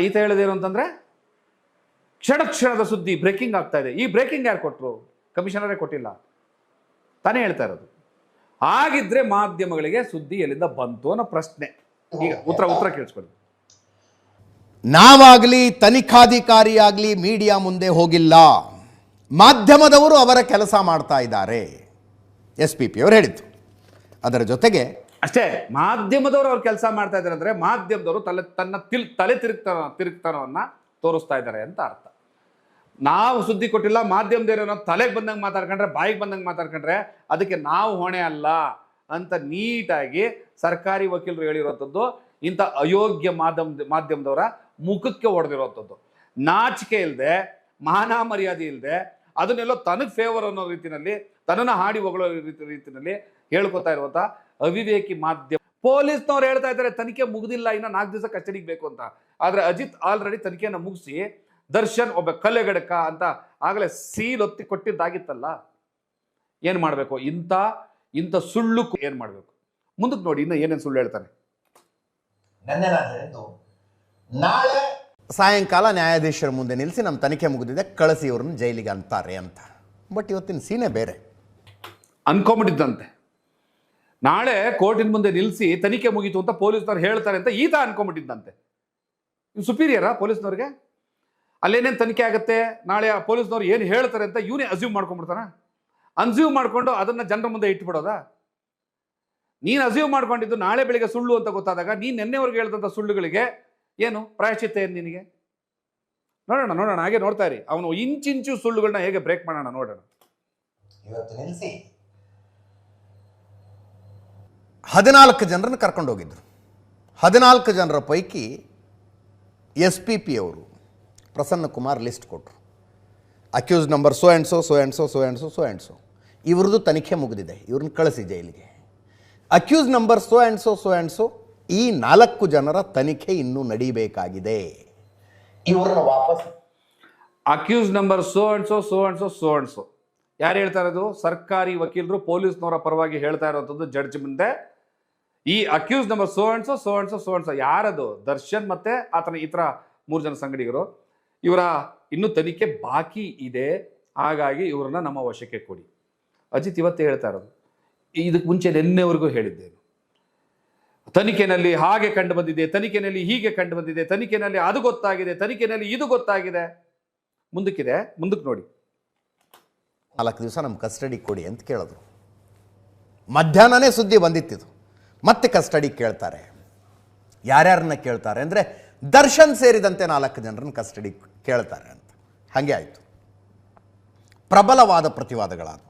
ಈತ ಹೇಳಿದೇನು ಅಂತಂದ್ರೆ, ಕ್ಷಣ ಕ್ಷಣದ ಸುದ್ದಿ ಬ್ರೇಕಿಂಗ್ ಆಗ್ತಾ ಇದೆ. ಈ ಬ್ರೇಕಿಂಗ್ ಯಾರು ಕೊಟ್ಟರು ಕಮಿಷನರೇ ಕೊಟ್ಟಿಲ್ಲ. ತಾನೇ ಹೇಳ್ತಾ ಇರೋದು. ಆಗಿದ್ರೆ ಮಾಧ್ಯಮಗಳಿಗೆ ಸುದ್ದಿ ಎಲ್ಲಿಂದ ಬಂತು ಅನ್ನೋ ಪ್ರಶ್ನೆ. ಈಗ ಉತ್ತರ ಉತ್ತರ ಕೇಳಿಸ್ಕೊಳ್ಳಿ. ನಾವಾಗಲಿ ತನಿಖಾಧಿಕಾರಿಯಾಗಲಿ ಮೀಡಿಯಾ ಮುಂದೆ ಹೋಗಿಲ್ಲ. ಮಾಧ್ಯಮದವರು ಅವರ ಕೆಲಸ ಮಾಡ್ತಾ ಇದ್ದಾರೆ. ಎಸ್ ಪಿ ಪಿ ಅವರು ಹೇಳಿದ್ದು. ಅದರ ಜೊತೆಗೆ ಅಷ್ಟೇ, ಮಾಧ್ಯಮದವರು ಅವ್ರು ಕೆಲಸ ಮಾಡ್ತಾ ಇದ್ದಾರೆ ಅಂದ್ರೆ ಮಾಧ್ಯಮದವರು ತಲೆ, ತನ್ನ ತಿಲ್, ತಲೆ ತಿರುಗ್ತಾನೋ ತಿರುಗ್ತನವನ್ನ ತೋರಿಸ್ತಾ ಇದ್ದಾರೆ ಅಂತ ಅರ್ಥ. ನಾವು ಸುದ್ದಿ ಕೊಟ್ಟಿಲ್ಲ ಮಾಧ್ಯಮದೇನೋ ತಲೆಗೆ ಬಂದಂಗೆ ಮಾತಾಡ್ಕೊಂಡ್ರೆ, ಬಾಯಿಗೆ ಬಂದಂಗೆ ಮಾತಾಡ್ಕೊಂಡ್ರೆ ಅದಕ್ಕೆ ನಾವು ಹೊಣೆ ಅಲ್ಲ ಅಂತ ನೀಟಾಗಿ ಸರ್ಕಾರಿ ವಕೀಲರು ಹೇಳಿರುವಂಥದ್ದು ಇಂಥ ಅಯೋಗ್ಯ ಮಾಧ್ಯಮ, ಮಾಧ್ಯಮದವರ ಮುಖಕ್ಕೆ ಹೊಡೆದಿರುವಂಥದ್ದು ನಾಚಿಕೆ ಇಲ್ಲದೆ ಮಾನ ಮರ್ಯಾದೆ ಇಲ್ಲದೆ ಅದನ್ನೆಲ್ಲೋ ತನಗೆ ಫೇವರ್ ಅನ್ನೋ ರೀತಿಯಲ್ಲಿ ತನ್ನನ್ನು ಹಾಡಿ ಹೊಗಳೋ ರೀತಿ ರೀತಿಯಲ್ಲಿ ಹೇಳ್ಕೊತಾ ಇರುವಂಥ ಅವಿವೇಕಿ ಮಾಧ್ಯಮ. ಪೊಲೀಸ್ನವ್ರು ಹೇಳ್ತಾ ಇದ್ದಾರೆ ತನಿಖೆ ಮುಗಿದಿಲ್ಲ ಇನ್ನು ನಾಲ್ಕು ದಿವಸ ಕಸ್ಟಡಿಗೆ ಬೇಕು ಅಂತ. ಆದ್ರೆ ಅಜಿತ್ ಆಲ್ರೆಡಿ ತನಿಖೆಯನ್ನು ಮುಗಿಸಿ ದರ್ಶನ್ ಒಬ್ಬ ಕಲೆಗಡಕ ಅಂತ ಆಗಲೇ ಸೀಲ್ ಒತ್ತಿ ಕೊಟ್ಟಿದ್ದಾಗಿತ್ತಲ್ಲ? ಏನು ಮಾಡಬೇಕು? ಇಂಥ ಇಂಥ ಸುಳ್ಳು ಏನು ಮಾಡಬೇಕು? ಮುಂದಕ್ಕೆ ನೋಡಿ ಇನ್ನು ಏನೇನು ಸುಳ್ಳು ಹೇಳ್ತಾನೆ. ನಾಳೆ ಸಾಯಂಕಾಲ ನ್ಯಾಯಾಧೀಶರ ಮುಂದೆ ನಿಲ್ಲಿಸಿ ನಮ್ಮ ತನಿಖೆ ಮುಗಿದಿದೆ ಕಳಿಸಿ ಇವ್ರನ್ನ ಜೈಲಿಗೆ ಅಂತಾರೆ ಅಂತ. ಬಟ್ ಇವತ್ತಿನ ಸೀನೆ ಬೇರೆ. ಅನ್ಕೊಂಬಿಟ್ಟಿದ್ದಂತೆ. ನಾಳೆ ಕೋರ್ಟಿನ ಮುಂದೆ ನಿಲ್ಲಿಸಿ ತನಿಖೆ ಮುಗೀತು ಅಂತ ಪೊಲೀಸ್ನವ್ರು ಹೇಳ್ತಾರೆ ಅಂತ ಈತ ಅನ್ಕೊಂಬಿಟ್ಟಿದ್ದಂತೆ ಸುಪೀರಿಯರಾ ಪೊಲೀಸ್ನವ್ರಿಗೆ? ಅಲ್ಲೇನೇನು ತನಿಖೆ ಆಗುತ್ತೆ? ನಾಳೆ ಆ ಪೊಲೀಸ್ನವ್ರು ಏನು ಹೇಳ್ತಾರೆ ಅಂತ ಇವನೇ ಅಸ್ಯೂಮ್ ಮಾಡ್ಕೊಂಡ್ಬಿಡ್ತಾನ? ಅನ್ಸ್ಯೂಮ್ ಮಾಡಿಕೊಂಡು ಅದನ್ನು ಜನರ ಮುಂದೆ ಇಟ್ಬಿಡೋದಾ? ನೀನು ಅಸ್ಯೂಮ್ ಮಾಡ್ಕೊಂಡಿದ್ದು ನಾಳೆ ಬೆಳಿಗ್ಗೆ ಸುಳ್ಳು ಅಂತ ಗೊತ್ತಾದಾಗ ನೀನು ನಿನ್ನೆವರೆಗೆ ಹೇಳ್ದಂಥ ಸುಳ್ಳುಗಳಿಗೆ ಏನು ಪ್ರಾಯಶ್ಚಿತ್ತ ಏನು ನಿನಗೆ? ನೋಡೋಣ ನೋಡೋಣ, ಹಾಗೆ ನೋಡ್ತಾ ಇರಿ. ಅವನು ಇಂಚಿಂಚು ಸುಳ್ಳುಗಳನ್ನ ಹೇಗೆ ಬ್ರೇಕ್ ಮಾಡೋಣ ನೋಡೋಣ. ಇವತ್ತು ಹದಿನಾಲ್ಕು ಜನರನ್ನು ಕರ್ಕೊಂಡು ಹೋಗಿದ್ದರು ಹದಿನಾಲ್ಕು ಜನರ ಪೈಕಿ ಎಸ್ ಪಿ ಪಿ ಅವರು ಪ್ರಸನ್ನ ಕುಮಾರ್ ಲಿಸ್ಟ್ ಕೊಟ್ಟರು accused number so and so so and so so and so so and so ಇವ್ರದ್ದು ತನಿಖೆ ಮುಗಿದಿದೆ. ಇವ್ರನ್ನ ಕಳಿಸಿ ಜೈಲಿಗೆ. Accused number so and so so and so ಈ ನಾಲ್ಕು ಜನರ ತನಿಖೆ ಇನ್ನೂ ನಡೀಬೇಕಾಗಿದೆ. ಇವರನ್ನ ವಾಪಸ್ accused number so and so so and so so and so ಯಾರು ಹೇಳ್ತಾ ಇರೋದು? ಸರ್ಕಾರಿ ವಕೀಲರು, ಪೊಲೀಸ್ನವರ ಪರವಾಗಿ ಹೇಳ್ತಾ ಇರೋಂಥದ್ದು ಜಡ್ಜ್ ಮುಂದೆ. ಈ accused number so and so and so and ಯಾರದು? ದರ್ಶನ್ ಮತ್ತೆ ಆತನ ಇತರ ಮೂರು ಜನ ಸಂಗಡಿಗರು. ಇವರ ಇನ್ನೂ ತನಿಖೆ ಬಾಕಿ ಇದೆ. ಹಾಗಾಗಿ ಇವರನ್ನ ನಮ್ಮ ವಶಕ್ಕೆ ಕೊಡಿ. ಅಜಿತ್ ಇವತ್ತೇ ಹೇಳ್ತಾ ಇರೋದು. ಇದಕ್ಕೆ ಮುಂಚೆ ನಿನ್ನೆವರೆಗೂ ಹೇಳಿದ್ದೇನು. ತನಿಖೆನಲ್ಲಿ ಹಾಗೆ ಕಂಡು ಬಂದಿದೆ, ತನಿಖೆನಲ್ಲಿ ಹೀಗೆ ಕಂಡು ಬಂದಿದೆ, ತನಿಖೆನಲ್ಲಿ ಅದು ಗೊತ್ತಾಗಿದೆ, ತನಿಖೆನಲ್ಲಿ ಇದು ಗೊತ್ತಾಗಿದೆ. ಮುಂದಕ್ಕಿದೆ, ಮುಂದಕ್ಕೆ ನೋಡಿ. ನಾಲ್ಕು ದಿವಸ ನಮ್ಮ ಕಸ್ಟಡಿ ಕೊಡಿ ಅಂತ ಕೇಳಿದ್ರು. ಮಧ್ಯಾಹ್ನನೇ ಸುದ್ದಿ ಬಂದಿತ್ತಿದು ಮತ್ತೆ ಕಸ್ಟಡಿ ಕೇಳ್ತಾರೆ. ಯಾರ್ಯಾರನ್ನ ಕೇಳ್ತಾರೆ? ಅಂದರೆ ದರ್ಶನ್ ಸೇರಿದಂತೆ ನಾಲ್ಕು ಜನರನ್ನು ಕಸ್ಟಡಿ ಕೇಳ್ತಾರೆ ಅಂತ. ಹಾಗೆ ಆಯಿತು. ಪ್ರಬಲವಾದ ಪ್ರತಿವಾದಗಳಾದವು.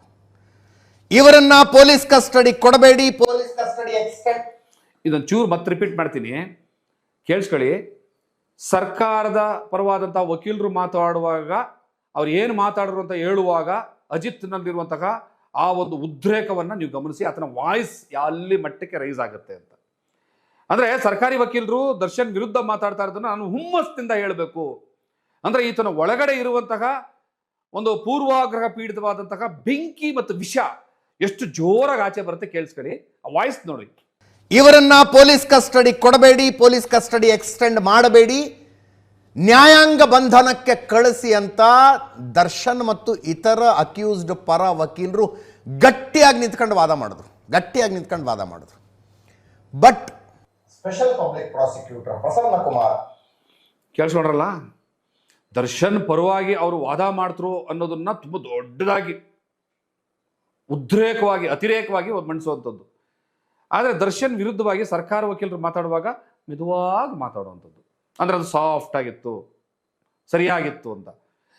ಇವರನ್ನ ಪೊಲೀಸ್ ಕಸ್ಟಡಿ ಕೊಡಬೇಡಿ. ಪೊಲೀಸ್ ಕಸ್ಟಡಿ ಎಕ್ಸ್ಟೆಂಡ್ ಇದೊಂದು ಚೂರು ಮತ್ತೆ ರಿಪೀಟ್ ಮಾಡ್ತೀನಿ. ಕೇಳಿಸ್ಕೊಳ್ಳಿ. ಸರ್ಕಾರದ ಪರವಾದಂಥ ವಕೀಲರು ಮಾತಾಡುವಾಗ, ಅವ್ರು ಏನು ಮಾತಾಡಿದ್ರು ಅಂತ ಹೇಳುವಾಗ, ಅಜಿತ್ನಲ್ಲಿರುವಂತಹ ಆ ಒಂದು ಉದ್ರೇಕವನ್ನು ನೀವು ಗಮನಿಸಿ, ಆತನ ವಾಯ್ಸ್ ಎಲ್ಲಿ ಮಟ್ಟಕ್ಕೆ ರೈಸ್ ಆಗುತ್ತೆ ಅಂತ. ಅಂದರೆ ಸರ್ಕಾರಿ ವಕೀಲರು ದರ್ಶನ್ ವಿರುದ್ಧ ಮಾತಾಡ್ತಾ ಇರೋದನ್ನ ನಾನು ಹುಮ್ಮಸ್ಸಿಂದ ಹೇಳಬೇಕು. ಅಂದರೆ ಈತನ ಒಳಗಡೆ ಇರುವಂತಹ ಒಂದು ಪೂರ್ವಾಗ್ರಹ ಪೀಡಿತವಾದಂತಹ ಬೆಂಕಿ ಮತ್ತು ವಿಷ ಎಷ್ಟು ಜೋರಾಗಿ ಆಚೆ ಬರುತ್ತೆ ಕೇಳಿಸ್ಕೊಳ್ಳಿ. ಆ ವಾಯ್ಸ್ ನೋಡಿ. ಇವರನ್ನ ಪೊಲೀಸ್ ಕಸ್ಟಡಿ ಕೊಡಬೇಡಿ, ಪೊಲೀಸ್ ಕಸ್ಟಡಿ ಎಕ್ಸ್ಟೆಂಡ್ ಮಾಡಬೇಡಿ. ನ್ಯಾಯಾಂಗ ಬಂಧನಕ್ಕೆ ಕಳಿಸಿ ಅಂತ ದರ್ಶನ್ ಮತ್ತು ಇತರ ಅಕ್ಯೂಸ್ಡ್ ಪರ ವಕೀಲರು ಗಟ್ಟಿಯಾಗಿ ನಿಂತ್ಕೊಂಡು ವಾದ ಮಾಡಿದ್ರು. ಗಟ್ಟಿಯಾಗಿ ನಿಂತ್ಕೊಂಡು ವಾದ ಮಾಡಿದ್ರು. But special public prosecutor Prasanna Kumar. ಕೇಳಿಸ್ಕೊಂಡ್ರಲ್ಲ? Darshan ಪರವಾಗಿ ಅವರು ವಾದ ಮಾಡ್ತರು ಅನ್ನೋದನ್ನ ತುಂಬ ದೊಡ್ಡದಾಗಿ ಉದ್ರೇಕವಾಗಿ ಅತಿರೇಕವಾಗಿ ಮಂಡಿಸುವಂಥದ್ದು. ಆದರೆ ದರ್ಶನ್ ವಿರುದ್ಧವಾಗಿ ಸರ್ಕಾರ ವಕೀಲರು ಮಾತಾಡುವಾಗ ಮೆದುವಾಗಿ ಮಾತಾಡುವಂಥದ್ದು. ಅಂದ್ರೆ ಅದು ಸಾಫ್ಟ್ ಆಗಿತ್ತು ಸರಿಯಾಗಿತ್ತು ಅಂತ.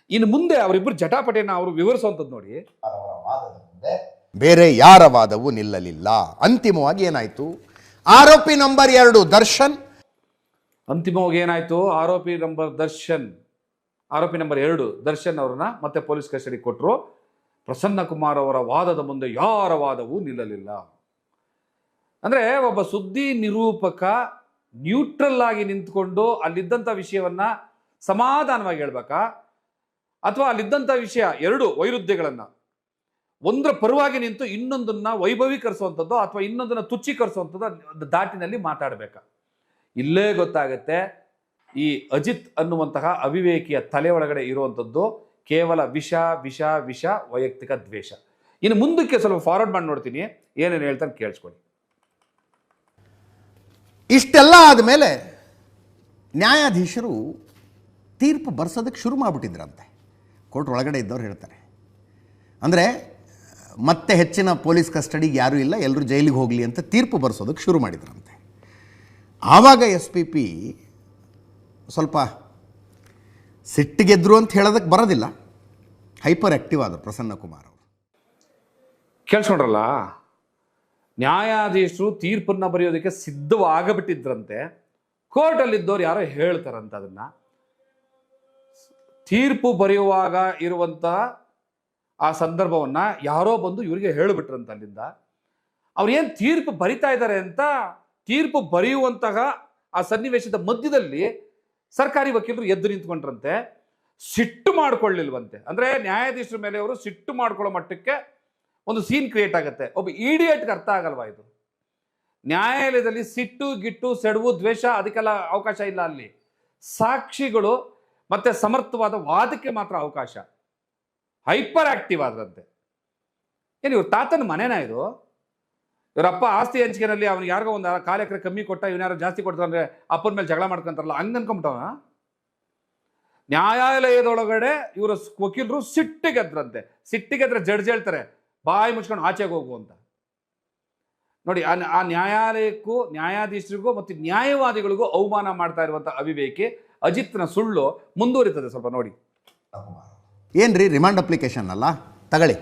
ಇನ್ನು ಮುಂದೆ ಅವರಿಬ್ಬರು ಜಟಾಪಟಿಯನ್ನು ಅವರು ವಿವರಿಸುವಂಥದ್ದು ನೋಡಿ. ಅವರ ವಾದದ ಮುಂದೆ ಬೇರೆ ಯಾರ ವಾದವೂ ನಿಲ್ಲಲಿಲ್ಲ. ಅಂತಿಮವಾಗಿ ಏನಾಯಿತು? ಆರೋಪಿ ನಂಬರ್ ಎರಡು ದರ್ಶನ್. ಅಂತಿಮವಾಗಿ ಏನಾಯಿತು? ಆರೋಪಿ ನಂಬರ್ ದರ್ಶನ್ ಆರೋಪಿ ನಂಬರ್ ಎರಡು ದರ್ಶನ್ ಅವ್ರನ್ನ ಮತ್ತೆ ಪೊಲೀಸ್ ಕಸ್ಟಡಿ ಕೊಟ್ಟರು ಪ್ರಸನ್ನ ಕುಮಾರ್ ಅವರ ವಾದದ ಮುಂದೆ ಯಾರ ವಾದವೂ ನಿಲ್ಲಲಿಲ್ಲ. ಅಂದ್ರೆ ಒಬ್ಬ ಸುದ್ದಿ ನಿರೂಪಕ ನ್ಯೂಟ್ರಲ್ ಆಗಿ ನಿಂತ್ಕೊಂಡು ಅಲ್ಲಿದ್ದಂಥ ವಿಷಯವನ್ನ ಸಮಾಧಾನವಾಗಿ ಹೇಳ್ಬೇಕಾ? ಅಥವಾ ಅಲ್ಲಿದ್ದಂಥ ವಿಷಯ ಎರಡು ವೈರುಧ್ಯಗಳನ್ನು. ಒಂದರ ಪರವಾಗಿ ನಿಂತು ಇನ್ನೊಂದನ್ನ ವೈಭವೀಕರಿಸುವಂಥದ್ದು ಅಥವಾ ಇನ್ನೊಂದನ್ನ ತುಚ್ಛೀಕರಿಸುವಂಥದ್ದು ದಾಟಿನಲ್ಲಿ ಮಾತಾಡಬೇಕಾ? ಇಲ್ಲೇ ಗೊತ್ತಾಗುತ್ತೆ ಈ ಅಜಿತ್ ಅನ್ನುವಂತಹ ಅವಿವೇಕಿಯ ತಲೆ ಒಳಗಡೆ ಇರುವಂಥದ್ದು ಕೇವಲ ವಿಷ ವಿಷ ವಿಷ, ವೈಯಕ್ತಿಕ ದ್ವೇಷ. ಇನ್ನು ಮುಂದಕ್ಕೆ ಸ್ವಲ್ಪ ಫಾರ್ವರ್ಡ್ ಮಾಡಿ ನೋಡ್ತೀನಿ. ಏನೇನು ಹೇಳ್ತಾನೆ ಕೇಳಿಸ್ಕೊಳ್ಳಿ. ಇಷ್ಟೆಲ್ಲ ಆದಮೇಲೆ ನ್ಯಾಯಾಧೀಶರು ತೀರ್ಪು ಬರ್ಸೋದಕ್ಕೆ ಶುರು ಮಾಡಿಬಿಟ್ಟಿದ್ರಂತೆ. ಕೋರ್ಟ್ ಒಳಗಡೆ ಇದ್ದವ್ರು ಹೇಳ್ತಾರೆ. ಅಂದರೆ, ಮತ್ತೆ ಹೆಚ್ಚಿನ ಪೊಲೀಸ್ ಕಸ್ಟಡಿಗೆ ಯಾರೂ ಇಲ್ಲ ಎಲ್ಲರೂ ಜೈಲಿಗೆ ಹೋಗಲಿ ಅಂತ ತೀರ್ಪು ಬರ್ಸೋದಕ್ಕೆ ಶುರು ಮಾಡಿದ್ರಂತೆ. ಆವಾಗ ಎಸ್ ಪಿ ಪಿ ಸ್ವಲ್ಪ ಸಿಟ್ಟಿಗೆದ್ರು ಅಂತ ಹೇಳೋದಕ್ಕೆ ಬರೋದಿಲ್ಲ. ಹೈಪರ್ ಆ್ಯಕ್ಟಿವ್ ಆದರು ಪ್ರಸನ್ನ ಕುಮಾರ್ ಅವರು. ಕೇಳಿಸ್ಕೊಂಡ್ರಲ್ಲ? ನ್ಯಾಯಾಧೀಶರು ತೀರ್ಪನ್ನ ಬರೆಯೋದಕ್ಕೆ ಸಿದ್ಧವಾಗಬಿಟ್ಟಿದ್ರಂತೆ, ಕೋರ್ಟಲ್ಲಿದ್ದವ್ರು ಯಾರೋ ಹೇಳ್ತಾರಂತ ಅದನ್ನ. ತೀರ್ಪು ಬರೆಯುವಾಗ ಇರುವಂತ ಆ ಸಂದರ್ಭವನ್ನ ಯಾರೋ ಬಂದು ಇವರಿಗೆ ಹೇಳಿಬಿಟ್ರಂತ ಅಲ್ಲಿಂದ. ಅವ್ರು ಏನು ತೀರ್ಪು ಬರಿತಾ ಇದ್ದಾರೆ ಅಂತ ತೀರ್ಪು ಬರೆಯುವಂತಹ ಆ ಸನ್ನಿವೇಶದ ಮಧ್ಯದಲ್ಲಿ ಸರ್ಕಾರಿ ವಕೀಲರು ಎದ್ದು ನಿಂತ್ಕೊಂಡ್ರಂತೆ. ಸಿಟ್ಟು ಮಾಡ್ಕೊಳ್ಳಿಲ್ವಂತೆ. ಅಂದ್ರೆ ನ್ಯಾಯಾಧೀಶರ ಮೇಲೆ ಅವರು ಸಿಟ್ಟು ಮಾಡ್ಕೊಳ್ಳೋ ಮಟ್ಟಕ್ಕೆ ಒಂದು ಸೀನ್ ಕ್ರಿಯೇಟ್ ಆಗುತ್ತೆ. ಒಬ್ಬ ಇಡಿಯಟ್ಗೆ ಅರ್ಥ ಆಗಲ್ವಾ ಇದು? ನ್ಯಾಯಾಲಯದಲ್ಲಿ ಸಿಟ್ಟು, ಗಿಟ್ಟು, ಸೆಡವು, ದ್ವೇಷ ಅದಕ್ಕೆಲ್ಲ ಅವಕಾಶ ಇಲ್ಲ ಅಲ್ಲಿ. ಸಾಕ್ಷಿಗಳು ಮತ್ತೆ ಸಮರ್ಥವಾದ ವಾದಕ್ಕೆ ಮಾತ್ರ ಅವಕಾಶ. ಹೈಪರ್ ಆಕ್ಟಿವ್ ಆದ್ರಂತೆ ಏನು ಇವ್ರ ತಾತನ ಮನೆನಾ ಇದು? ಇವರಪ್ಪ ಆಸ್ತಿ ಹಂಚಿಕೆನಲ್ಲಿ ಅವ್ನಿಗೆ ಯಾರಿಗೋ ಒಂದು ಕಾಲ ಕಮ್ಮಿ ಕೊಟ್ಟ ಇವ್ನ ಯಾರು ಜಾಸ್ತಿ ಕೊಡ್ತಾರೆ ಅಪ್ಪನ ಮೇಲೆ ಜಗಳ ಮಾಡ್ಕೊಂತಾರಲ್ಲ, ಹಂಗೆ ಅನ್ಕೊಂಬಿಟ್ಟವ ನ್ಯಾಯಾಲಯದೊಳಗಡೆ ಇವರ ವಕೀಲರು ಸಿಟ್ಟಿಗೆದ್ರಂತೆ ಸಿಟ್ಟಿಗೆದ್ರೆ ಜಡ್ಜ್ ಹೇಳ್ತಾರೆ ಬಾಯಿ ಮುಚ್ಕೊಂಡು ಆಚೆಗೆ ಹೋಗು ಅಂತ. ನೋಡಿ ಆ ನ್ಯಾಯಾಲಯಕ್ಕೂ ನ್ಯಾಯಾಧೀಶರಿಗೂ ಮತ್ತು ನ್ಯಾಯವಾದಿಗಳಿಗೂ ಅವಮಾನ ಮಾಡ್ತಾ ಇರುವಂಥ ಅವಿವೇಕಿ ಅಜಿತ್ನ ಸುಳ್ಳು ಮುಂದುವರಿತದೆ ಸ್ವಲ್ಪ ನೋಡಿ. ಏನ್ರಿ ಏನು ರೀ ರಿಮಾಂಡ್ ಅಪ್ಲಿಕೇಶನ್ ಅಲ್ಲ? ತಗೊಳ್ಳಿ.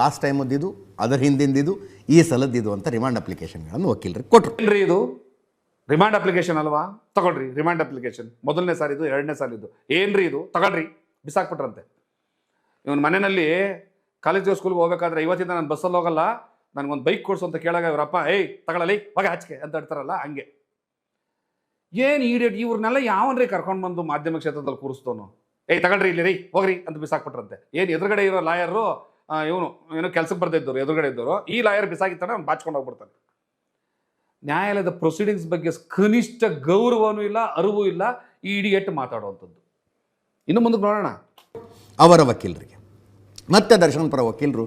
ಲಾಸ್ಟ್ ಟೈಮ್ ಇದು ಅದರ ಹಿಂದಿಂದಿದು ಈ ಸಲದ್ದಿದು ಅಂತ ರಿಮಾಂಡ್ ಅಪ್ಲಿಕೇಶನ್ಗಳನ್ನು ವಕೀಲರಿಗೆ ಕೊಟ್ಟರು ಏನ್ರಿ ಇದು? ರಿಮಾಂಡ್ ಅಪ್ಲಿಕೇಶನ್ ಅಲ್ವಾ? ತಗೊಳ್ರಿ ರಿಮಾಂಡ್ ಅಪ್ಲಿಕೇಶನ್ ಮೊದಲನೇ ಸಾಲ ಇದು ಎರಡನೇ ಸಲ ಇದು ಏನ್ರಿ ಇದು? ತಗೊಳ್ರಿ. ಬಿಸಾಕ್ಬಿಟ್ರಂತೆ. ಇವನ್ ಮನೆಯಲ್ಲಿ ಕಾಲೇಜ್ ಸ್ಕೂಲ್ಗೆ ಹೋಗ್ಬೇಕಾದ್ರೆ ಇವತ್ತಿಂದ ನಾನು ಬಸ್ಸಲ್ಲಿ ಹೋಗಲ್ಲ, ನನಗೊಂದು ಬೈಕ್ ಕೊಡ್ಸು ಅಂತ ಕೇಳಾಗ ಇವರಪ್ಪ ಏಯ್ ತಗೊಳ್ಳಲಿ ಹೊಗೆ ಹಚ್ಕೆ ಅಂತ ಹೇಳ್ತಾರಲ್ಲ, ಹಂಗೆ. ಏನು ಈಡೇಟ್ ಇವ್ರನ್ನೆಲ್ಲ ಯಾವನ್ರಿ ಕರ್ಕೊಂಡು ಬಂದು ಮಾಧ್ಯಮ ಕ್ಷೇತ್ರದಲ್ಲಿ ಕೂರಿಸ್ತೋನು ಏಯ್, ತಗೊಳ್ರಿ, ಇಲ್ಲಿ ರೀ, ಹೋಗ್ರಿ, ಅಂತ ಬಿಸಾಕ್ಬಿಟ್ರಂತೆ. ಏನು, ಎದುರುಗಡೆ ಇರೋ ಲಾಯರು ಇವನು, ಏನೋ ಕೆಲ್ಸಕ್ಕೆ ಬರ್ದಿದ್ದವರು ಎದುರುಗಡೆ ಇದ್ದವರು, ಈ ಲಾಯರ್ ಬಿಸಾಕಿತ್ತಾನೆ ಅವ್ನು ಬಾಚ್ಕೊಂಡು ಹೋಗ್ಬಿಡ್ತಾನೆ. ನ್ಯಾಯಾಲಯದ ಪ್ರೊಸೀಡಿಂಗ್ಸ್ ಬಗ್ಗೆ ಕನಿಷ್ಠ ಗೌರವನೂ ಇಲ್ಲ, ಅರಿವು ಇಲ್ಲ, ಈ ಇಡಿಯಟ್ ಮಾತಾಡುವಂಥದ್ದು. ಇನ್ನು ಮುಂದಕ್ಕೆ ನೋಡೋಣ. ಅವರ ವಕೀಲರಿಗೆ. ಮತ್ತೆ ದರ್ಶನ್ ಪರ ವಕೀಲರು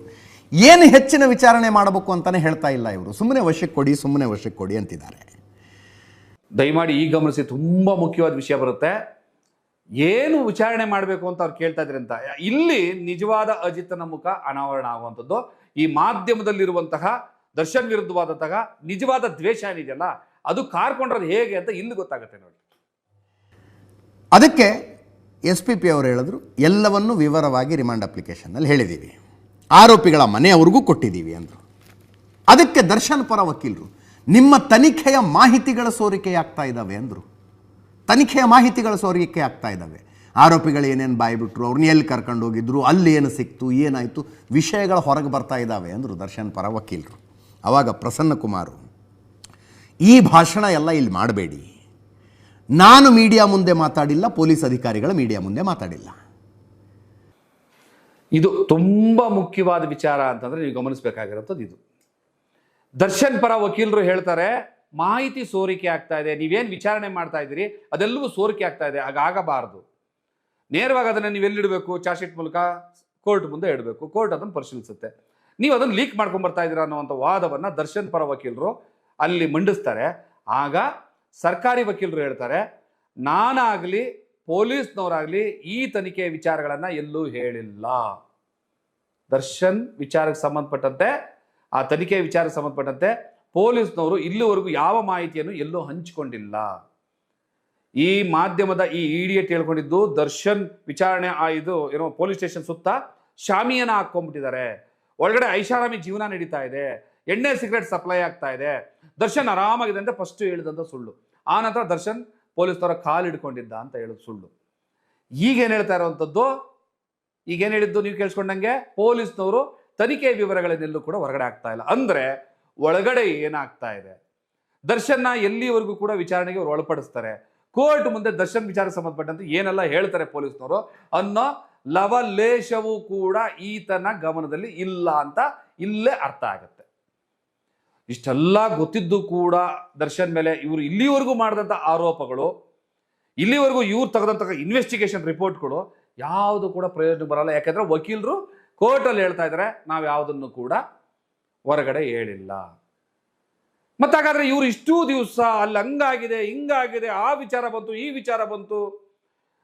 ಏನು ಹೆಚ್ಚಿನ ವಿಚಾರಣೆ ಮಾಡಬೇಕು ಅಂತಲೇ ಹೇಳ್ತಾ ಇಲ್ಲ ಇವರು. ಸುಮ್ಮನೆ ವಶಕ್ಕೆ ಕೊಡಿ ಸುಮ್ಮನೆ ವಶಕ್ಕೆ ಕೊಡಿ ಅಂತಿದ್ದಾರೆ. ದಯಮಾಡಿ ಈ ಗಮನಿಸಿ ತುಂಬ ಮುಖ್ಯವಾದ ವಿಷಯ ಬರುತ್ತೆ. ಏನು ವಿಚಾರಣೆ ಮಾಡಬೇಕು ಅಂತ ಅವ್ರು ಕೇಳ್ತಾ ಇದ್ರಿ ಅಂತ ಇಲ್ಲಿ ನಿಜವಾದ ಅಜಿತನ ಮುಖ ಅನಾವರಣ ಆಗುವಂಥದ್ದು. ಈ ಮಾಧ್ಯಮದಲ್ಲಿರುವಂತಹ ದರ್ಶನ್ ವಿರುದ್ಧವಾದಂತಹ ನಿಜವಾದ ದ್ವೇಷ ಏನಿದೆಯಲ್ಲ ಅದು ಕಾರ್ಕೊಂಡ್ರದು ಹೇಗೆ ಅಂತ ಇಲ್ಲಿ ಗೊತ್ತಾಗುತ್ತೆ ನೋಡಿ. ಅದಕ್ಕೆ ಎಸ್ ಪಿ ಪಿ ಅವರು ಹೇಳಿದ್ರು, ಎಲ್ಲವನ್ನೂ ವಿವರವಾಗಿ ರಿಮಾಂಡ್ ಅಪ್ಲಿಕೇಶನ್ನಲ್ಲಿ ಹೇಳಿದ್ದೀವಿ. ಆರೋಪಿಗಳ ಮನೆಯವ್ರಿಗೂ ಕೊಟ್ಟಿದ್ದೀವಿ ಅಂದರು. ಅದಕ್ಕೆ ದರ್ಶನ್ ಪರ ವಕೀಲರು, ನಿಮ್ಮ ತನಿಖೆಯ ಮಾಹಿತಿಗಳ ಸೋರಿಕೆಯಾಗ್ತಾ ಇದ್ದಾವೆ ಅಂದರು. ತನಿಖೆಯ ಮಾಹಿತಿಗಳ ಸೋರಿಕೆ ಆಗ್ತಾ ಇದ್ದಾವೆ ಆರೋಪಿಗಳು ಏನೇನು ಬಾಯ್ಬಿಟ್ರು ಅವ್ರನ್ನ ಎಲ್ಲಿ ಕರ್ಕೊಂಡು ಹೋಗಿದ್ರು, ಅಲ್ಲಿ ಏನು ಸಿಕ್ತು, ಏನಾಯಿತು, ವಿಷಯಗಳು ಹೊರಗೆ ಬರ್ತಾ ಇದ್ದಾವೆ ಅಂದರು ದರ್ಶನ್ ಪರ ವಕೀಲರು. ಆವಾಗ ಪ್ರಸನ್ನ ಕುಮಾರು ಈ ಭಾಷಣ ಎಲ್ಲ ಇಲ್ಲಿ ಮಾಡಬೇಡಿ. ನಾನು ಮೀಡಿಯಾ ಮುಂದೆ ಮಾತಾಡಿಲ್ಲ, ಪೊಲೀಸ್ ಅಧಿಕಾರಿಗಳ ಮೀಡಿಯಾ ಮುಂದೆ ಮಾತಾಡಿಲ್ಲ. ಇದು ತುಂಬಾ ಮುಖ್ಯವಾದ ವಿಚಾರ ಅಂತಂದ್ರೆ ನೀವು ಗಮನಿಸಬೇಕಾಗಿರೋಂಥದ್ದು ಇದು. ದರ್ಶನ್ ಪರ ವಕೀಲರು ಹೇಳ್ತಾರೆ, ಮಾಹಿತಿ ಸೋರಿಕೆ ಆಗ್ತಾ ಇದೆ, ನೀವೇನು ವಿಚಾರಣೆ ಮಾಡ್ತಾ ಇದ್ದೀರಿ, ಅದೆಲ್ಲವೂ ಸೋರಿಕೆ ಆಗ್ತಾ ಇದೆ ಹಾಗಾಗಬಾರದು ನೇರವಾಗಿ ಅದನ್ನು ನೀವು ಎಲ್ಲಿಡಬೇಕು? ಚಾರ್ಜ್ ಶೀಟ್ ಮೂಲಕ ಕೋರ್ಟ್ ಮುಂದೆ ಇಡಬೇಕು, ಕೋರ್ಟ್ ಅದನ್ನು ಪರಿಶೀಲಿಸುತ್ತೆ. ನೀವು ಅದನ್ನು ಲೀಕ್ ಮಾಡ್ಕೊಂಡ್ ಬರ್ತಾ ಇದ್ದೀರಾ ಅನ್ನುವಂಥ ವಾದವನ್ನು ದರ್ಶನ್ ಪರ ವಕೀಲರು ಅಲ್ಲಿ ಮಂಡಿಸ್ತಾರೆ. ಆಗ ಸರ್ಕಾರಿ ವಕೀಲರು ಹೇಳ್ತಾರೆ, ನಾನಾಗಲಿ ಪೊಲೀಸ್ನವರಾಗಲಿ ಈ ತನಿಖೆಯ ವಿಚಾರಗಳನ್ನು ಎಲ್ಲೂ ಹೇಳಿಲ್ಲ. ದರ್ಶನ್ ವಿಚಾರಕ್ಕೆ ಸಂಬಂಧಪಟ್ಟಂತೆ, ಆ ತನಿಖೆಯ ವಿಚಾರಕ್ಕೆ ಸಂಬಂಧಪಟ್ಟಂತೆ ಪೊಲೀಸ್ನವರು ಇಲ್ಲಿವರೆಗೂ ಯಾವ ಮಾಹಿತಿಯನ್ನು ಎಲ್ಲೂ ಹಂಚಿಕೊಂಡಿಲ್ಲ. ಈ ಮಾಧ್ಯಮದ ಈ ಇಡಿಯಟ್ ಹೇಳ್ಕೊಂಡಿದ್ದು, ದರ್ಶನ್ ವಿಚಾರಣೆ ಇದು ಏನೋ ಪೊಲೀಸ್ ಸ್ಟೇಷನ್ ಸುತ್ತ ಶಾಮಿಯನ ಹಾಕೊಂಡ್ಬಿಟ್ಟಿದ್ದಾರೆ ಒಳಗಡೆ ಐಷಾರಾಮಿ ಜೀವನ ನಡೀತಾ ಇದೆ. ಎಣ್ಣೆ ಸಿಗರೆಟ್ ಸಪ್ಲೈ ಆಗ್ತಾ ಇದೆ. ದರ್ಶನ್ ಆರಾಮಾಗಿದೆ ಅಂತ ಫಸ್ಟ್ ಹೇಳಿದಂಥ ಸುಳ್ಳು. ಆ ನಂತರ ದರ್ಶನ್ ಪೊಲೀಸ್ನವರ ಕಾಲು ಹಿಡ್ಕೊಂಡಿದ್ದ ಅಂತ ಹೇಳೋದು ಸುಳ್ಳು. ಈಗೇನು ಹೇಳ್ತಾ ಇರುವಂಥದ್ದು ಈಗೇನು ಹೇಳಿದ್ದು ನೀವು ಕೇಳಿಸ್ಕೊಂಡಂಗೆ? ಪೊಲೀಸ್ನವರು ತನಿಖೆ ವಿವರಗಳನ್ನೆಲ್ಲೂ ಕೂಡ ಹೊರಗಡೆ ಆಗ್ತಾ ಇಲ್ಲ. ಅಂದ್ರೆ ಒಳಗಡೆ ಏನಾಗ್ತಾ ಇದೆ? ದರ್ಶನ್ನ ಎಲ್ಲಿವರೆಗೂ ಕೂಡ ವಿಚಾರಣೆಗೆ ಅವರು ಒಳಪಡಿಸ್ತಾರೆ? ಕೋರ್ಟ್ ಮುಂದೆ ದರ್ಶನ್ ವಿಚಾರ ಸಂಬಂಧಪಟ್ಟಂತೆ ಏನೆಲ್ಲ ಹೇಳ್ತಾರೆ ಪೊಲೀಸ್ನವರು? ಅನ್ನೋ ಲವಲೇಶವೂ ಕೂಡ ಈತನ ಗಮನದಲ್ಲಿ ಇಲ್ಲ ಅಂತ ಇಲ್ಲೇ ಅರ್ಥ ಆಗುತ್ತೆ. ಇಷ್ಟೆಲ್ಲ ಗೊತ್ತಿದ್ದು ಕೂಡ ದರ್ಶನ್ ಮೇಲೆ ಇವರು ಇಲ್ಲಿವರೆಗೂ ಮಾಡಿದಂಥ ಆರೋಪಗಳು, ಇಲ್ಲಿವರೆಗೂ ಇವ್ರು ತೆಗೆದಂಥ ಇನ್ವೆಸ್ಟಿಗೇಷನ್ ರಿಪೋರ್ಟ್ಗಳು ಯಾವುದು ಕೂಡ ಪ್ರಯೋಜನ ಬರಲ್ಲ. ಯಾಕಂದ್ರೆ ವಕೀಲರು ಕೋರ್ಟಲ್ಲಿ ಹೇಳ್ತಾ ಇದ್ದಾರೆ ನಾವು ಯಾವುದನ್ನು ಕೂಡ ಹೊರಗಡೆ ಹೇಳಿಲ್ಲ. ಮತ್ತಾಗಾದ್ರೆ ಇವ್ರು ಇಷ್ಟೂ ದಿವಸ ಅಲ್ಲಿ ಹಂಗಾಗಿದೆ, ಹಿಂಗಾಗಿದೆ, ಆ ವಿಚಾರ ಬಂತು, ಈ ವಿಚಾರ ಬಂತು.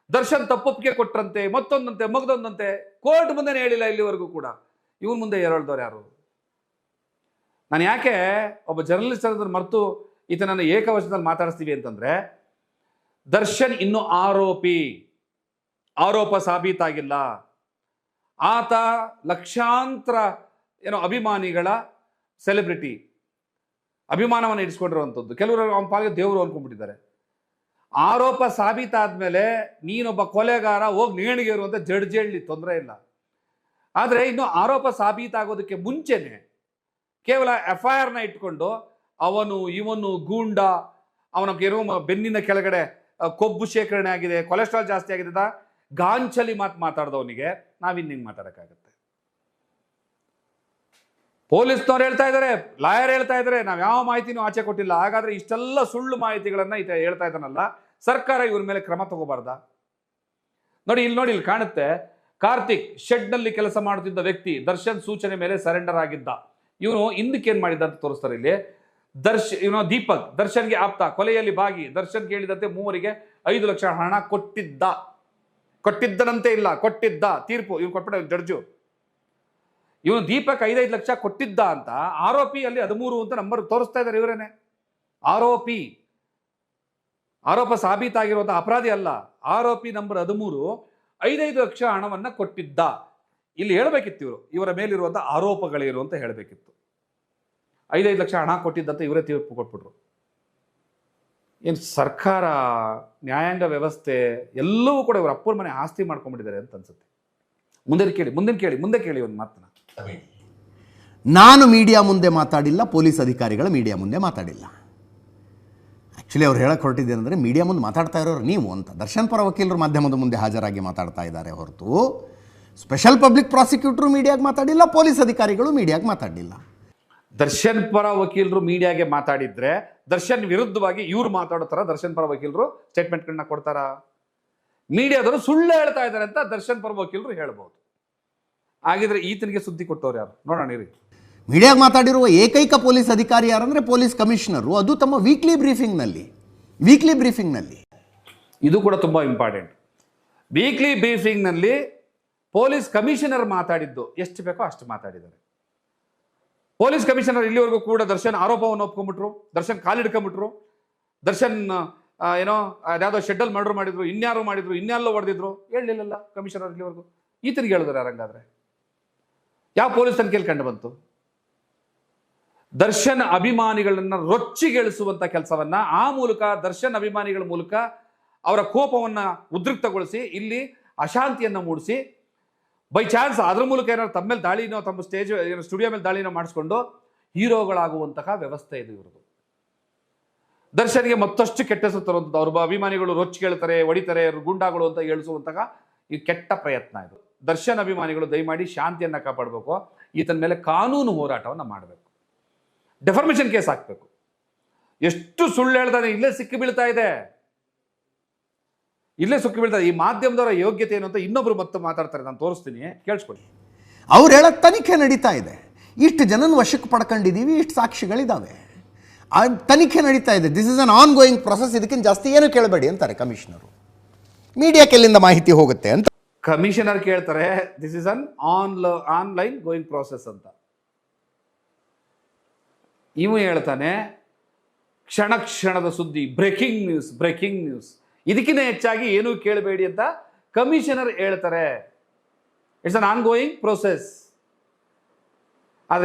ದರ್ಶನ್ ತಪ್ಪೊಪ್ಪಿಗೆ ಕೊಟ್ರಂತೆ, ಮತ್ತೊಂದಂತೆ, ಮಗದೊಂದಂತೆ ಕೋರ್ಟ್ ಮುಂದೆನೇ ಹೇಳಿಲ್ಲ ಇಲ್ಲಿವರೆಗೂ ಕೂಡ. ಇವನ್ ಮುಂದೆ ಎರಳ್ದವ್ರು ಯಾರು? ನಾನು ಯಾಕೆ ಒಬ್ಬ ಜರ್ನಲಿಸ್ಟ್ ಅನ್ನೋದನ್ನು ಮರೆತು ಈತನನ್ನು ಏಕವಚನದಲ್ಲಿ ಮಾತಾಡಿಸ್ತೀವಿ ಅಂತಂದ್ರೆ, ದರ್ಶನ್ ಇನ್ನು ಆರೋಪಿ, ಆರೋಪ ಸಾಬೀತಾಗಿಲ್ಲ. ಆತ ಲಕ್ಷಾಂತರ ಏನೋ ಅಭಿಮಾನಿಗಳ ಸೆಲೆಬ್ರಿಟಿ ಅಭಿಮಾನವನ್ನು ಇಡಿಸ್ಕೊಂಡಿರುವಂಥದ್ದು ಕೆಲವರು ಅವನ ಪಾಲಿಗೆ ದೇವರು ಅನ್ಕೊಂಡ್ಬಿಟ್ಟಿದ್ದಾರೆ. ಆರೋಪ ಸಾಬೀತಾದ್ಮೇಲೆ ನೀನೊಬ್ಬ ಕೊಲೆಗಾರ, ಹೋಗಿ ನೇಣಿಗೆ ಇರುವಂತ ಜಡ್ಜ್ ತೊಂದರೆ ಇಲ್ಲ. ಆದರೆ ಇನ್ನು ಆರೋಪ ಸಾಬೀತಾಗೋದಕ್ಕೆ ಮುಂಚೆನೆ ಕೇವಲ ಎಫ್ ಐ ಆರ್ನ ಇಟ್ಕೊಂಡು ಅವನು, ಇವನು ಗೂಂಡ, ಅವನ ಗೆರು ಬೆನ್ನಿನ ಕೆಳಗಡೆ ಕೊಬ್ಬು ಶೇಖರಣೆ ಆಗಿದೆ, ಕೊಲೆಸ್ಟ್ರಾಲ್ ಜಾಸ್ತಿ ಆಗಿದೆ ಗಾಂಚಲಿ ಮಾತು ಮಾತಾಡ್ದವನಿಗೆ ನಾವಿನ್ ಹಿಂಗೆ ಮಾತಾಡೋಕ್ಕಾಗುತ್ತೆ. ಪೊಲೀಸ್ನವ್ರು ಹೇಳ್ತಾ ಇದ್ದಾರೆ ಲಾಯರ್ ಹೇಳ್ತಾ ಇದ್ದಾರೆ ನಾವು ಯಾವ ಮಾಹಿತಿನೂ ಆಚೆ ಕೊಟ್ಟಿಲ್ಲ, ಹಾಗಾದ್ರೆ ಇಷ್ಟೆಲ್ಲ ಸುಳ್ಳು ಮಾಹಿತಿಗಳನ್ನ ಈತ ಹೇಳ್ತಾ ಇದ್ದಾನಲ್ಲ, ಸರ್ಕಾರ ಇವ್ರ ಮೇಲೆ ಕ್ರಮ ತಗೋಬಾರ್ದ? ನೋಡಿ ಇಲ್ಲಿ ನೋಡಿ ಇಲ್ಲಿ ಕಾಣುತ್ತೆ, ಕಾರ್ತಿಕ್ ಶೆಡ್ನಲ್ಲಿ ಕೆಲಸ ಮಾಡುತ್ತಿದ್ದ ವ್ಯಕ್ತಿ, ದರ್ಶನ್ ಸೂಚನೆ ಮೇಲೆ ಸರೆಂಡರ್ ಆಗಿದ್ದ. ಇವನು ಹಿಂದಕ್ಕೆ ಏನು ಮಾಡಿದ್ದ ಅಂತ ತೋರಿಸ್ತಾರೆ ಇಲ್ಲಿ. ದರ್ಶ್, ಇವನು ದೀಪಕ್, ದರ್ಶನ್ಗೆ ಆಪ್ತ, ಕೊಲೆಯಲ್ಲಿ ಭಾಗಿ. ದರ್ಶನ್ ಕೇಳಿದಂತೆ ಮೂವರಿಗೆ ಐದು ಲಕ್ಷ ಹಣ ಕೊಟ್ಟಿದ್ದ. ಕೊಟ್ಟಿದ್ದನಂತೆ ಇಲ್ಲ, ಕೊಟ್ಟಿದ್ದ. ತೀರ್ಪು, ಇವ್ನು ಕೊಟ್ಬಿಡ ಜಡ್ಜು. ಇವನು ದೀಪಕ್ ಐದೈದು ಲಕ್ಷ ಕೊಟ್ಟಿದ್ದ ಅಂತ ಆರೋಪಿ ಅಲ್ಲಿ ಹದಿಮೂರು ಅಂತ ನಂಬರ್ ತೋರಿಸ್ತಾ ಇದ್ದಾರೆ ಇವರೇನೆ. ಆರೋಪಿ. ಆರೋಪ ಸಾಬೀತಾಗಿರುವಂತಹ ಅಪರಾಧಿ ಅಲ್ಲ. ಆರೋಪಿ ನಂಬರ್ ಹದಿಮೂರು, ಐದೈದು ಲಕ್ಷ ಹಣವನ್ನ ಕೊಟ್ಟಿದ್ದ. ಇಲ್ಲಿ ಹೇಳಬೇಕಿತ್ತು ಇವರು. ಇವರ ಮೇಲಿರುವಂಥ ಆರೋಪಗಳೇನು ಅಂತ ಹೇಳಬೇಕಿತ್ತು. ಐದೈದು ಲಕ್ಷ ಹಣ ಕೊಟ್ಟಿದ್ದಂತ ಇವರೇ ತೀರ್ಪು ಕೊಟ್ಬಿಟ್ರು. ಏನು ಸರ್ಕಾರ, ನ್ಯಾಯಾಂಗ ವ್ಯವಸ್ಥೆ ಎಲ್ಲವೂ ಕೂಡ ಇವರು ಅಪ್ಪರ ಮನೆ ಆಸ್ತಿ ಮಾಡ್ಕೊಂಡ್ಬಿಟ್ಟಿದ್ದಾರೆ ಅಂತ ಅನ್ಸುತ್ತೆ. ಮುಂದೆ ಕೇಳಿ, ಮುಂದಿನ ಕೇಳಿ, ಮುಂದೆ ಕೇಳಿ ಒಂದು ಮಾತನ್ನ. ನಾನು ಮೀಡಿಯಾ ಮುಂದೆ ಮಾತಾಡಿಲ್ಲ, ಪೊಲೀಸ್ ಅಧಿಕಾರಿಗಳ ಮೀಡಿಯಾ ಮುಂದೆ ಮಾತಾಡಿಲ್ಲ. ಆ್ಯಕ್ಚುಲಿ ಅವ್ರು ಹೇಳಕ್ಕೆ ಹೊರಟಿದ್ದೇನೆಂದರೆ, ಮೀಡಿಯಾ ಮುಂದೆ ಮಾತಾಡ್ತಾ ಇರೋರು ನೀವು ಅಂತ. ದರ್ಶನ್ ಪರ ವಕೀಲರು ಮಾಧ್ಯಮದ ಮುಂದೆ ಹಾಜರಾಗಿ ಮಾತಾಡ್ತಾ ಇದ್ದಾರೆ ಹೊರತು ಸ್ಪೆಷಲ್ ಪಬ್ಲಿಕ್ ಪ್ರಾಸಿಕ್ಯೂಟರು ಮೀಡಿಯಾಗೆ ಮಾತಾಡಿಲ್ಲ ಪೊಲೀಸ್ ಅಧಿಕಾರಿಗಳು ಮೀಡಿಯಾಗೆ ಮಾತಾಡಲಿಲ್ಲ. ದರ್ಶನ್ ಪರ ವಕೀಲರು ಮೀಡಿಯಾಗೆ ಮಾತಾಡಿದ್ರೆ ದರ್ಶನ್ ವಿರುದ್ಧವಾಗಿ ಇವ್ರು ಮಾತಾಡೋ ಥರ ದರ್ಶನ್ ಪರ ವಕೀಲರು ಸ್ಟೇಟ್ಮೆಂಟ್ಗಳನ್ನ ಕೊಡ್ತಾರ? ಮೀಡಿಯಾದವರು ಸುಳ್ಳು ಹೇಳ್ತಾ ಇದ್ದಾರೆ ಅಂತ ದರ್ಶನ್ ಪರ ವಕೀಲರು ಹೇಳ್ಬೋದು. ಹಾಗಿದ್ರೆ ಈತನಿಗೆ ಸುದ್ದಿ ಕೊಟ್ಟವ್ರು ಯಾರು? ನೋಡೋಣ ಇರಿ. ಮೀಡಿಯಾಗೆ ಮಾತಾಡಿರುವ ಏಕೈಕ ಪೊಲೀಸ್ ಅಧಿಕಾರಿ ಯಾರಂದ್ರೆ ಪೊಲೀಸ್ ಕಮಿಷನರು ಅದು ತಮ್ಮ ವೀಕ್ಲಿ ಬ್ರೀಫಿಂಗ್ನಲ್ಲಿ ವೀಕ್ಲಿ ಬ್ರೀಫಿಂಗ್ನಲ್ಲಿ ಇದು ಕೂಡ ತುಂಬಾ ಇಂಪಾರ್ಟೆಂಟ್ ವೀಕ್ಲಿ ಬ್ರೀಫಿಂಗ್ನಲ್ಲಿ ಪೊಲೀಸ್ ಕಮಿಷನರ್ ಮಾತಾಡಿದ್ದು, ಎಷ್ಟು ಬೇಕೋ ಅಷ್ಟು ಮಾತಾಡಿದ್ದಾರೆ. ಪೊಲೀಸ್ ಕಮಿಷನರ್ ಇಲ್ಲಿವರೆಗೂ ಕೂಡ ದರ್ಶನ್ ಆರೋಪವನ್ನು ಒಪ್ಕೊಂಡ್ಬಿಟ್ರು, ದರ್ಶನ್ ಕಾಲಿಡ್ಕೊಂಡ್ಬಿಟ್ರು ದರ್ಶನ್ ಏನೋ, ಅದ್ಯಾವುದೋ ಶೆಡ್ಡಲ್ ಮರ್ಡರ್ ಮಾಡಿದ್ರು, ಇನ್ಯಾರು ಮಾಡಿದ್ರು ಇನ್ಯಾರೋ ಹೊಡೆದಿದ್ರು ಹೇಳಲಿಲ್ಲ ಕಮಿಷನರ್ ಇಲ್ಲಿವರೆಗೂ. ಈ ತಿರುಗಿ ಹೇಳಿದ್ರು ಯಾರಂಗಾದ್ರೆ ಯಾವ ಪೊಲೀಸ್ ತನಿಖೆಯಲ್ಲಿ ಕಂಡು ಬಂತು? ದರ್ಶನ್ ಅಭಿಮಾನಿಗಳನ್ನ ರೊಚ್ಚಿಗೆಳಿಸುವಂತ ಕೆಲಸವನ್ನ ಆ ಮೂಲಕ, ದರ್ಶನ್ ಅಭಿಮಾನಿಗಳ ಮೂಲಕ ಅವರ ಕೋಪವನ್ನ ಉದ್ರಿಕ್ತಗೊಳಿಸಿ, ಇಲ್ಲಿ ಅಶಾಂತಿಯನ್ನ ಮೂಡಿಸಿ ಬೈ ಚಾನ್ಸ್ ಅದ್ರ ಮೂಲಕ ಏನಾದ್ರು ತಮ್ಮ ಮೇಲೆ ದಾಳಿನೋ, ತಮ್ಮ ಸ್ಟೇಜ್ ಏನೋ ಸ್ಟುಡಿಯೋ ಮೇಲೆ ದಾಳಿನೋ ಮಾಡಿಸ್ಕೊಂಡು ಹೀರೋಗಳಾಗುವಂತಹ ವ್ಯವಸ್ಥೆ ಇದು ಇವ್ರದ್ದು ದರ್ಶನ್ಗೆ ಮತ್ತಷ್ಟು ಕೆಟ್ಟ ಹೆಸರು ಅವ್ರ ಅಭಿಮಾನಿಗಳು ರೊಚ್ಚಿಗೆಳ್ತಾರೆ, ಹೊಡಿತಾರೆ, ಗುಂಡಾಗಳು ಅಂತ ಹೇಳಿಸುವಂತಹ ಈ ಕೆಟ್ಟ ಪ್ರಯತ್ನ ಇದು. ದರ್ಶನ್ ಅಭಿಮಾನಿಗಳು ದಯಮಾಡಿ ಶಾಂತಿಯನ್ನ ಕಾಪಾಡಬೇಕು. ಈತನ ಮೇಲೆ ಕಾನೂನು ಹೋರಾಟವನ್ನು ಮಾಡಬೇಕು. ಡೆಫರ್ಮೇಷನ್ ಕೇಸ್ ಹಾಕ್ಬೇಕು. ಎಷ್ಟು ಸುಳ್ಳು ಹೇಳ್ದಾನೆ ಇಲ್ಲೇ ಸಿಕ್ಕಿ ಬೀಳ್ತಾ ಇದೆ. ಇಲ್ಲೇ ಸುಕ್ಕ ಬೀಳ್ತಾರೆ. ಈ ಮಾಧ್ಯಮದವರ ಯೋಗ್ಯತೆ ಏನು ಅಂತ ಇನ್ನೊಬ್ರು ಮತ್ತೆ ಮಾತಾಡ್ತಾರೆ ನಾನು ತೋರಿಸ್ತೀನಿ. ಕೇಳಿಸ್ಕೊಳ್ಳಿ. ಅವ್ರು ಹೇಳೋ ತನಿಖೆ ನಡೀತಾ ಇದೆ. ಇಷ್ಟು ಜನನ ವಶಕ್ಕೆ ಪಡ್ಕೊಂಡಿದ್ದೀವಿ ಇಷ್ಟು ಸಾಕ್ಷಿಗಳಿದ್ದಾವೆ ಆ ತನಿಖೆ ನಡೀತಾ ಇದೆ. This is an ongoing process ಇದಕ್ಕಿಂತ ಜಾಸ್ತಿ ಏನು ಕೇಳಬೇಡಿ ಅಂತಾರೆ ಕಮಿಷನರು. ಮೀಡಿಯಾಕ್ಕೆ ಎಲ್ಲಿಂದ ಮಾಹಿತಿ ಹೋಗುತ್ತೆ ಅಂತ. ಕಮಿಷನರ್ ಕೇಳ್ತಾರೆ this is an on online going process ಅಂತ. ಇವು ಹೇಳ್ತಾನೆ ಕ್ಷಣ ಕ್ಷಣದ ಸುದ್ದಿ ಬ್ರೇಕಿಂಗ್ ನ್ಯೂಸ್ ಬ್ರೇಕಿಂಗ್ ನ್ಯೂಸ್ ಇದಕ್ಕಿಂತ ಹೆಚ್ಚಾಗಿ ಏನೂ ಕೇಳಬೇಡಿ ಅಂತ ಕಮಿಷನರ್ ಹೇಳ್ತಾರೆ. It's an ongoing process